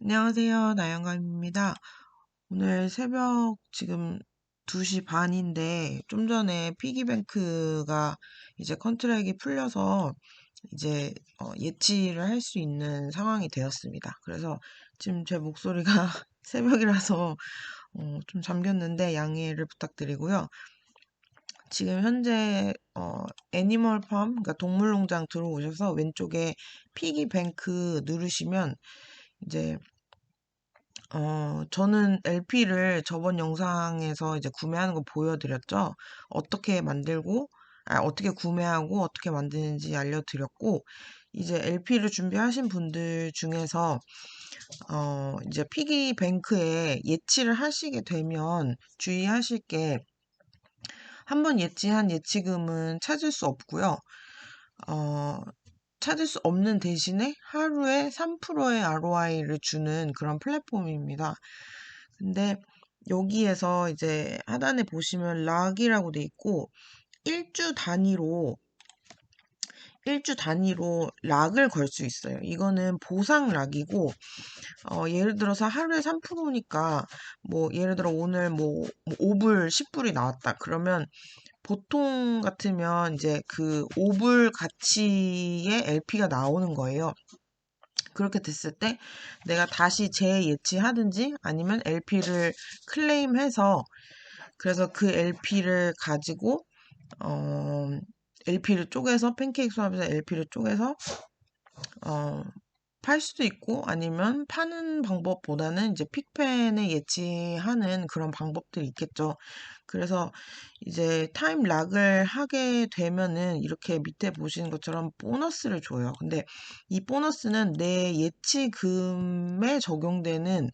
안녕하세요. 나영감입니다. 오늘 새벽 지금 2시 반인데 좀 전에 피기뱅크가 이제 컨트랙이 풀려서 이제 어, 예치를 할 수 있는 상황이 되었습니다. 그래서 지금 제 목소리가 새벽이라서 어, 좀 잠겼는데 양해를 부탁드리고요. 지금 현재 어, 애니멀 팜, 그러니까 동물농장 들어오셔서 왼쪽에 피기뱅크 누르시면 이제 어, 저는 LP를 저번 영상에서 이제 구매하는 거 보여드렸죠. 어떻게 만들고, 아, 어떻게 구매하고, 어떻게 만드는지 알려드렸고, 이제 LP를 준비하신 분들 중에서, 어, 이제 피기뱅크에 예치를 하시게 되면 주의하실 게, 한번 예치한 예치금은 찾을 수 없고요. 어, 찾을 수 없는 대신에 하루에 3%의 ROI를 주는 그런 플랫폼입니다. 근데 여기에서 이제 하단에 보시면 락이라고 돼 있고 일주 단위로 일주 단위로 락을 걸 수 있어요. 이거는 보상 락이고 어, 예를 들어서 하루에 3%니까 뭐 예를 들어 오늘 뭐 5불, 뭐 10불이 나왔다. 그러면 보통 같으면 이제 그 5불 가치의 LP가 나오는 거예요. 그렇게 됐을 때 내가 다시 재예치하든지 아니면 LP를 클레임해서 그래서 그 LP를 가지고 어 LP를 쪼개서 팬케이크 수업에서 LP를 쪼개서 어, 팔 수도 있고 아니면 파는 방법보다는 이제 픽펜에 예치하는 그런 방법들이 있겠죠. 그래서 이제 타임 락을 하게 되면은 이렇게 밑에 보시는 것처럼 보너스를 줘요. 근데 이 보너스는 내 예치금에 적용되는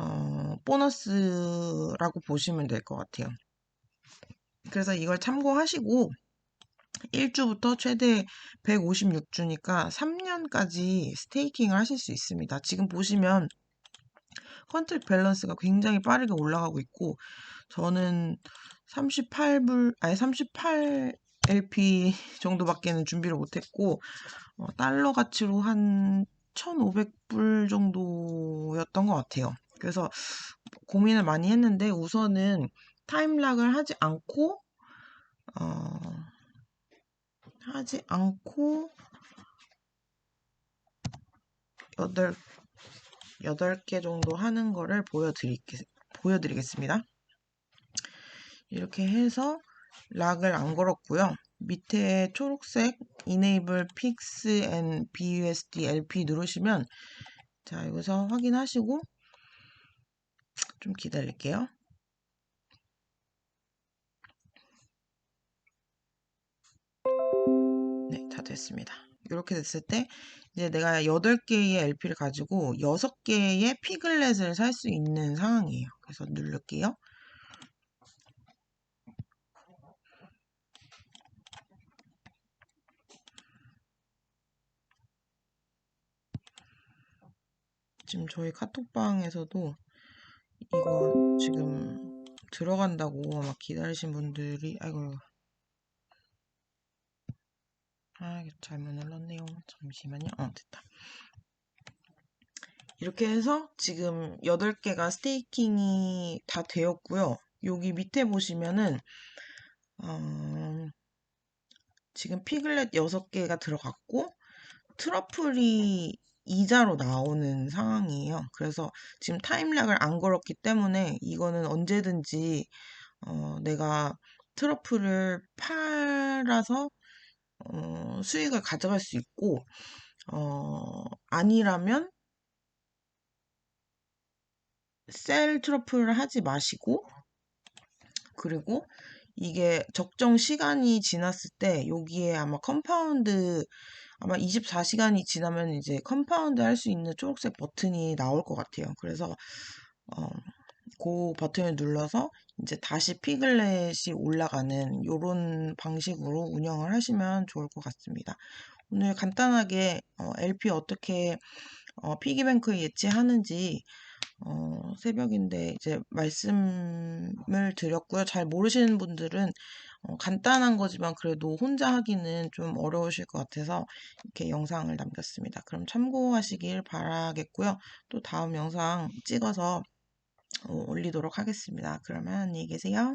어, 보너스라고 보시면 될 것 같아요. 그래서 이걸 참고하시고 1주부터 최대 156주니까 3년까지 스테이킹을 하실 수 있습니다. 지금 보시면 컨트랙 밸런스가 굉장히 빠르게 올라가고 있고 저는 38불 아니 38 LP 정도밖에는 준비를 못했고 어, 달러 가치로 한 1,500불 정도였던 것 같아요. 그래서 고민을 많이 했는데 우선은 타임락을 하지 않고 어, 하지 않고 여덟 여덟 개 정도 하는 거를 보여드리, 보여드리겠습니다. 이렇게 해서 락을 안 걸었고요. 밑에 초록색 Enable Pix and BUSD LP 누르시면 자 여기서 확인하시고 좀 기다릴게요. 됐습니다. 이렇게 됐을 때 이제 내가 8개의 LP를 가지고 6개의 피글렛을 살 수 있는 상황이에요. 그래서 누를게요. 지금 저희 카톡방에서도 이거 지금 들어간다고 막 기다리신 분들이 아이고 아, 잘못 눌렀네요. 잠시만요. 어, 됐다. 이렇게 해서 지금 8개가 스테이킹이 다 되었고요. 여기 밑에 보시면은 어, 지금 피글렛 6개가 들어갔고 트러플이 이자로 나오는 상황이에요. 그래서 지금 타임락을 안 걸었기 때문에 이거는 언제든지 어, 내가 트러플을 팔아서 어, 수익을 가져갈 수 있고 어, 아니라면 셀 트러플을 하지 마시고 그리고 이게 적정 시간이 지났을 때 여기에 아마 컴파운드 아마 24시간이 지나면 이제 컴파운드 할 수 있는 초록색 버튼이 나올 것 같아요. 그래서 어, 그 버튼을 눌러서 이제 다시 피글렛이 올라가는 이런 방식으로 운영을 하시면 좋을 것 같습니다. 오늘 간단하게 어, LP 어떻게 어, 피기뱅크에 예치하는지 어, 새벽인데 이제 말씀을 드렸고요. 잘 모르시는 분들은 어, 간단한 거지만 그래도 혼자 하기는 좀 어려우실 것 같아서 이렇게 영상을 남겼습니다. 그럼 참고하시길 바라겠고요. 또 다음 영상 찍어서 어, 올리도록 하겠습니다. 그러면 안녕히 계세요.